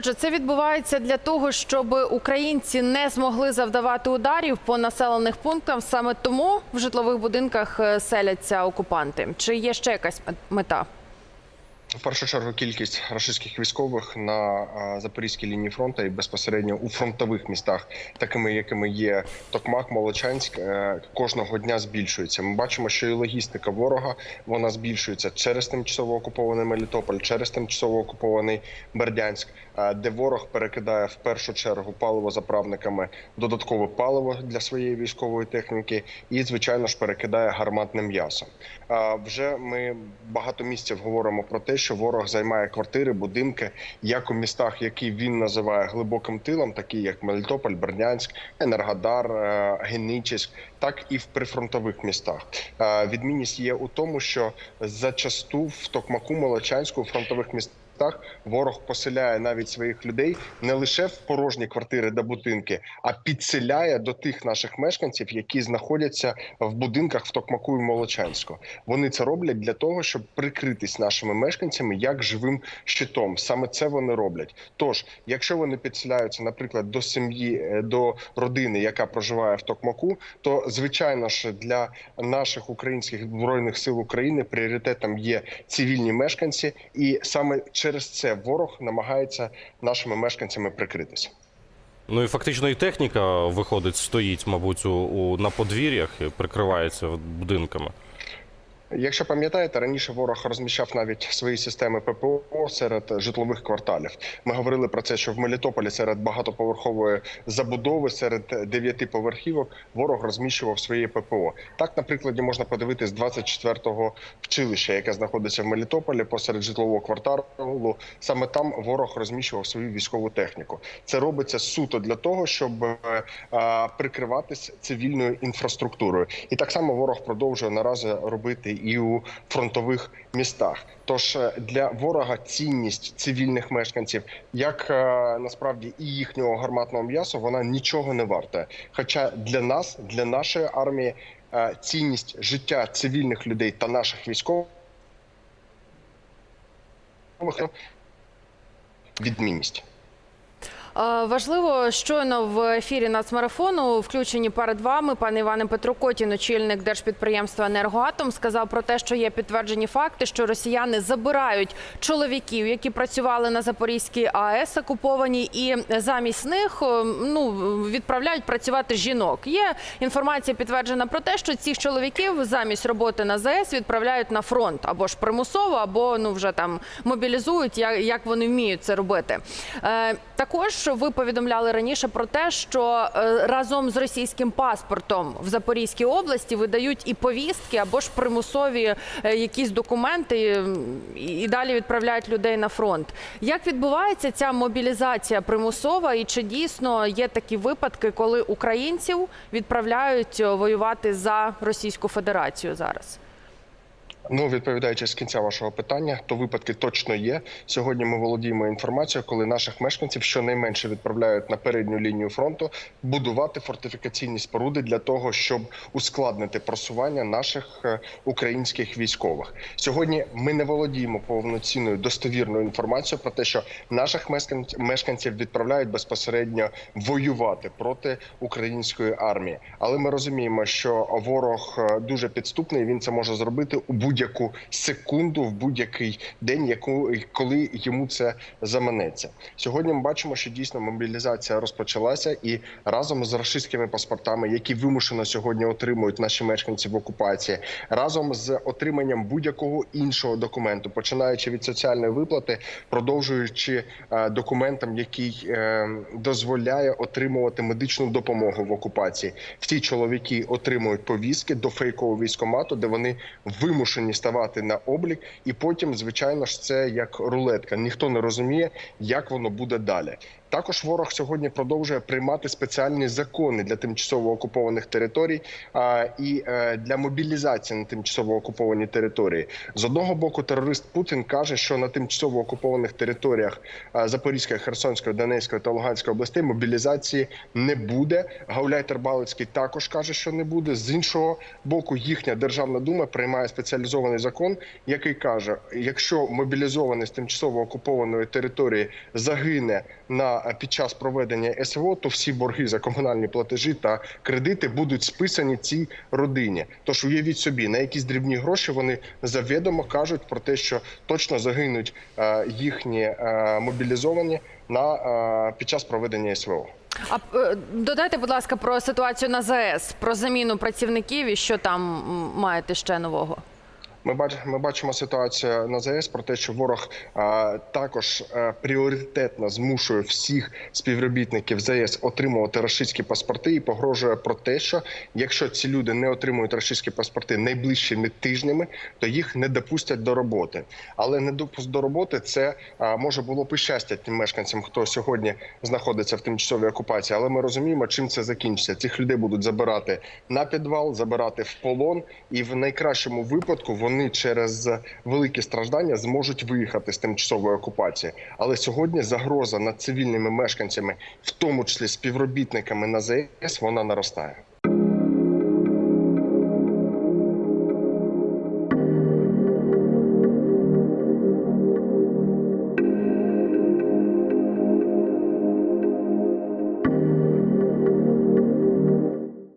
Отже, це відбувається для того, щоб українці не змогли завдавати ударів по населених пунктах. Саме тому в житлових будинках е, селяться окупанти. Чи є ще якась мета? В першу чергу кількість російських військових на запорізькій лінії фронту і безпосередньо у фронтових містах, такими якими є Токмак, Молочанськ, е, кожного дня збільшується. Ми бачимо, що і логістика ворога вона збільшується через тимчасово окупований Мелітополь, через тимчасово окупований Бердянськ, е, де ворог перекидає в першу чергу паливозаправниками додаткове паливо для своєї військової техніки, і звичайно ж перекидає гарматне м'ясо. Вже ми багато місяців говоримо про те, що ворог займає квартири, будинки, як у містах, які він називає глибоким тилом, такі як Мелітополь, Бердянськ, Енергодар, е, Генічеськ, так і в прифронтових містах. Е, Відмінність є у тому, що зачасту в Токмаку, Молочанську, фронтових містах. Ворог поселяє навіть своїх людей не лише в порожні квартири та будинки, а підселяє до тих наших мешканців, які знаходяться в будинках в Токмаку і Молочанську. Вони це роблять для того, щоб прикритись нашими мешканцями як живим щитом. Саме це вони роблять. Тож, якщо вони підселяються, наприклад, до сім'ї, е, до родини, яка проживає в Токмаку, то звичайно ж для наших українських збройних сил України пріоритетом є цивільні мешканці, і саме через це ворог намагається нашими мешканцями прикритися. Ну і фактично і техніка виходить, стоїть, мабуть, у, у на подвір'ях і прикривається будинками. Якщо пам'ятаєте, раніше ворог розміщав навіть свої системи ППО серед житлових кварталів. Ми говорили про це, що в Мелітополі серед багатоповерхової забудови, серед дев'яти поверхівок, ворог розміщував свої ППО. Так, на прикладі можна подивитись 24-го вчилища, яке знаходиться в Мелітополі посеред житлового кварталу. Саме там ворог розміщував свою військову техніку. Це робиться суто для того, щоб е, прикриватись цивільною інфраструктурою. І так само ворог продовжує наразі робити і у фронтових містах. Тож е, для ворога цінність цивільних мешканців, як е, насправді і їхнього гарматного м'яса, вона нічого не варта. Хоча для нас, для нашої армії, е, цінність життя цивільних людей та наших військових відмінність. Е, Важливо, щойно в ефірі нацмарафону включені перед вами пан Іван Петрокотін, очільник держпідприємства «Енергоатом», сказав про те, що є підтверджені факти, що росіяни забирають чоловіків, які працювали на Запорізькій АЕС окупованій, і замість них е, ну відправляють працювати жінок. Є інформація підтверджена про те, що цих чоловіків замість роботи на ЗАЕС відправляють на фронт або ж примусово, або ну вже там мобілізують, як, вони вміють це робити. Е, також ви повідомляли раніше про те, що е, разом з російським паспортом в Запорізькій області видають і повістки або ж примусові е, якісь документи і, і далі відправляють людей на фронт. Як відбувається ця мобілізація примусова, і чи дійсно є такі випадки, коли українців відправляють е, воювати за Російську Федерацію зараз? Ну, відповідаючи з кінця вашого питання, то випадки точно є. Сьогодні ми володіємо інформацією, коли наших мешканців щонайменше відправляють на передню лінію фронту будувати фортифікаційні споруди для того, щоб ускладнити просування наших е, українських військових. Сьогодні ми не володіємо повноцінною достовірною інформацією про те, що наших мешканців відправляють безпосередньо воювати проти української армії. Але ми розуміємо, що ворог е, дуже підступний. Він це може зробити у будь-яку секунду, в будь-який день, яку коли йому це заманеться. Сьогодні ми бачимо, що дійсно мобілізація розпочалася, і разом з рашистськими паспортами, які вимушено сьогодні отримують наші мешканці в окупації, разом з отриманням будь-якого іншого документу, починаючи від соціальної виплати, продовжуючи е, документом, який е, дозволяє отримувати медичну допомогу в окупації. Всі чоловіки отримують повістки до фейкового військомату, де вони вимушені ставати на облік, і потім, звичайно ж, це як рулетка. Ніхто не розуміє, як воно буде далі. Також ворог сьогодні продовжує приймати спеціальні закони для тимчасово окупованих територій а, і е, для мобілізації на тимчасово окуповані території. З одного боку, терорист Путін каже, що на тимчасово окупованих територіях а, Запорізької, Херсонської, Донецької та Луганської областей мобілізації не буде. Гауляй Тербалицький також каже, що не буде. З іншого боку, їхня державна дума приймає спеціалізовані проаналізований закон, який каже: якщо мобілізований з тимчасово окупованої території загине на під час проведення СВО, то всі борги за комунальні платежі та кредити будуть списані цій родині. Тож уявіть собі, на якісь дрібні гроші вони завідомо кажуть про те, що точно загинуть е, їхні е, мобілізовані на е, під час проведення СВО. А додайте, будь ласка, про ситуацію на ЗАЕС, про заміну працівників і що там маєте ще нового. Ми бач, ми бачимо ситуацію на ЗАЕС про те, що ворог також пріоритетно змушує всіх співробітників ЗАЕС отримувати рашистські паспорти і погрожує про те, що якщо ці люди не отримують рашистські паспорти найближчими тижнями, то їх не допустять до роботи. Але не допуск до роботи це може було б і щастя тим мешканцям, хто сьогодні знаходиться в тимчасовій окупації. Але ми розуміємо, чим це закінчиться. Цих людей будуть забирати на підвал, забирати в полон, і в найкращому випадку вони через великі страждання зможуть виїхати з тимчасової окупації. Але сьогодні загроза над цивільними мешканцями, в тому числі співробітниками на ЗС, вона наростає.